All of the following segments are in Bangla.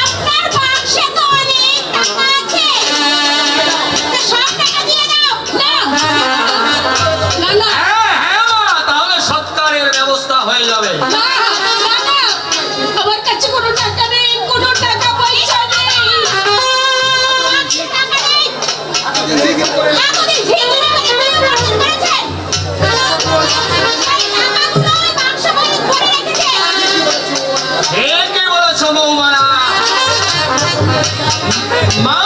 আপনার বাক্সে তো অনেক টাকা আছে। মা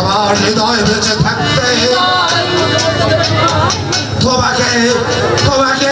আমার হৃদয় বেঁচে থাকতে তোমাকে তোমাকে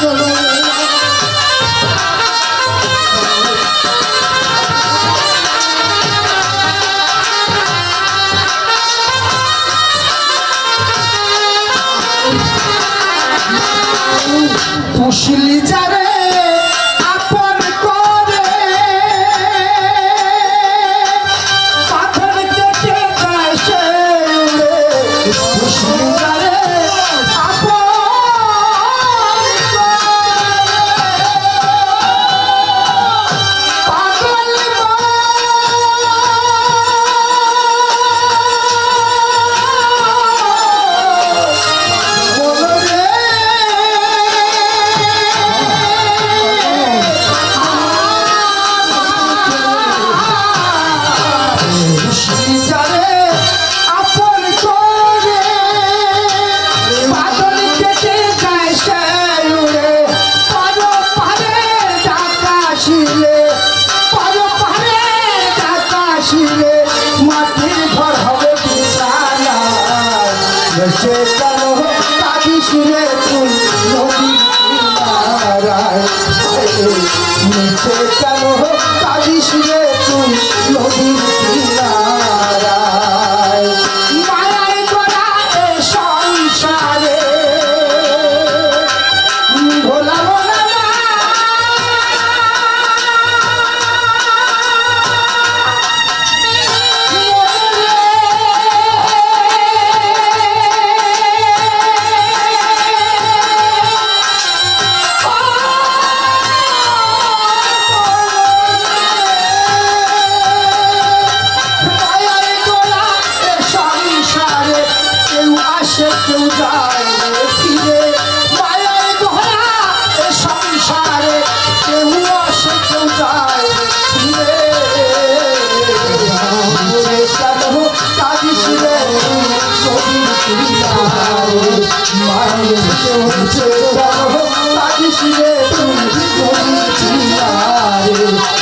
落落落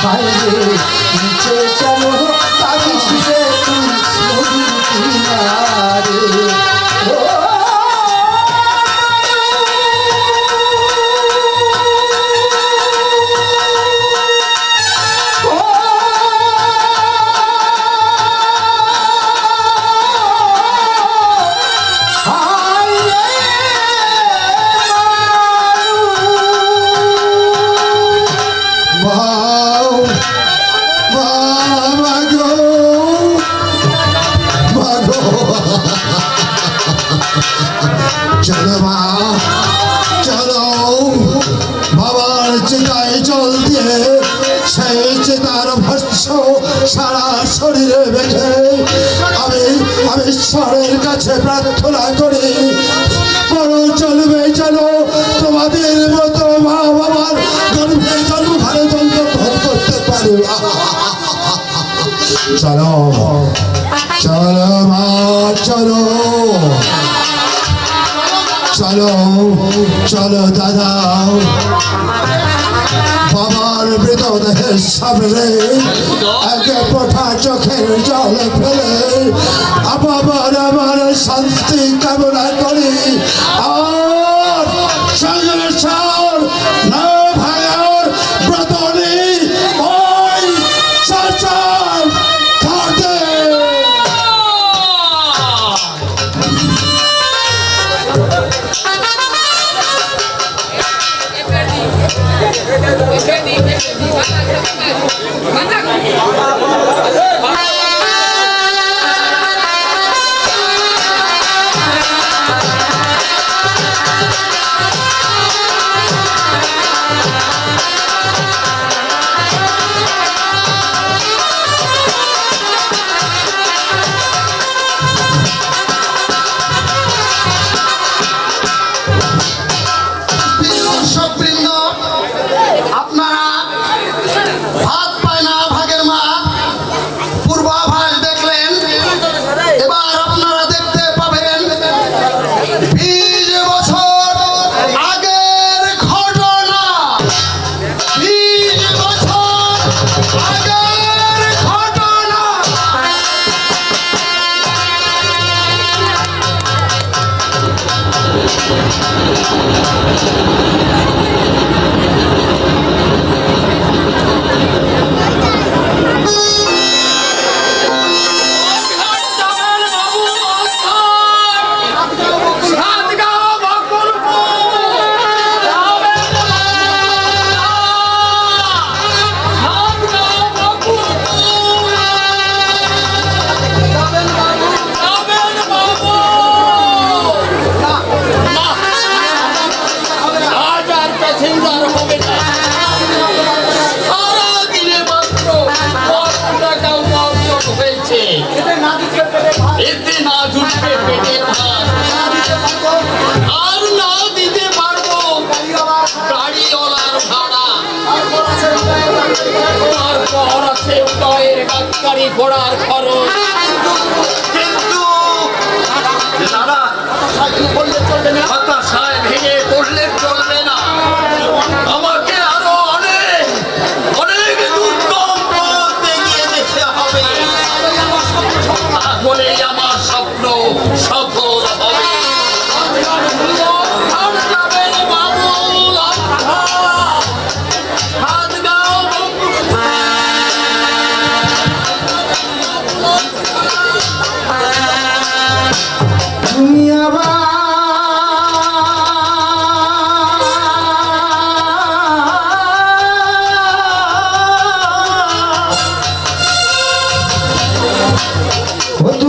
বাইরে সারা শরীরে বেঁধে আমি আমি ঈশ্বরের কাছে প্রার্থনা করি। বড় চলবে চলো তোমাদের মতো মা বাবার গর্ভে জন্ম ঘরে জন্ম ভর করতে পারি। চলো চলো মা, চলো। চলো চলো দাদা। তোদের সামনে একে পোঠা চোখের জলে ফেলে। আবার আমার শান্তি কামনা করি। আর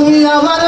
তুমি আমার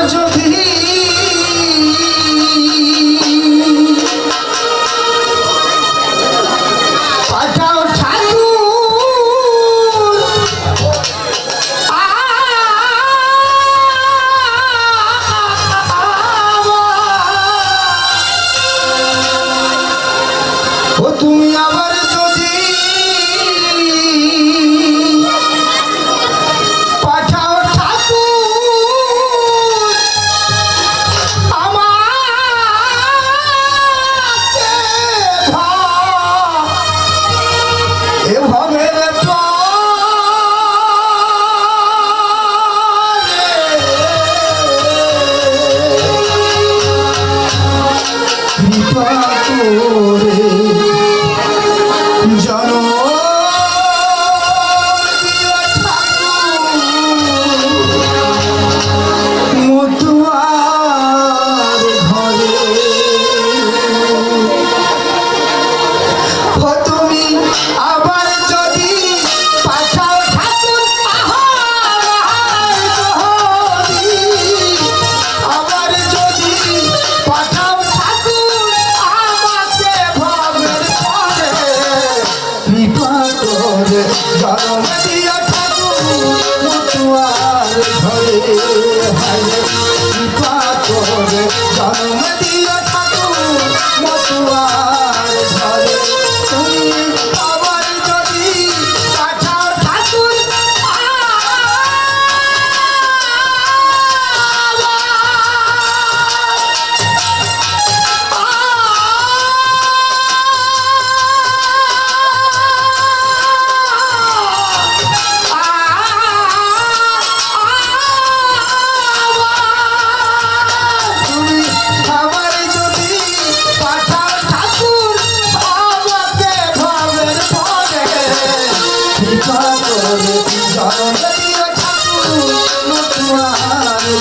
Dale.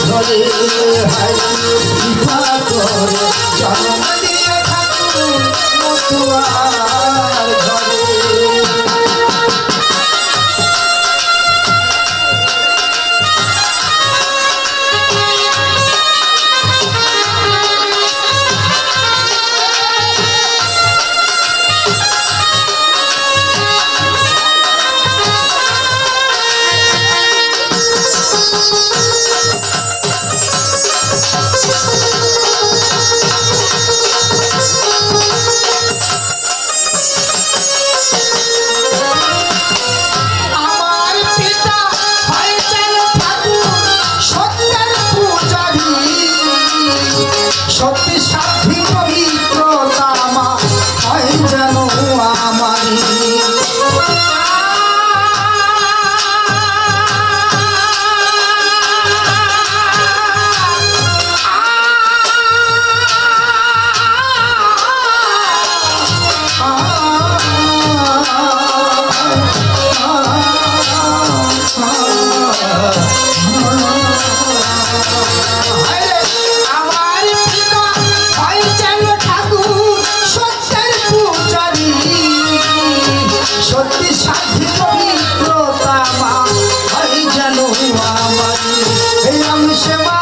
করে? হাই কৃপা ঠাকুর এই আমি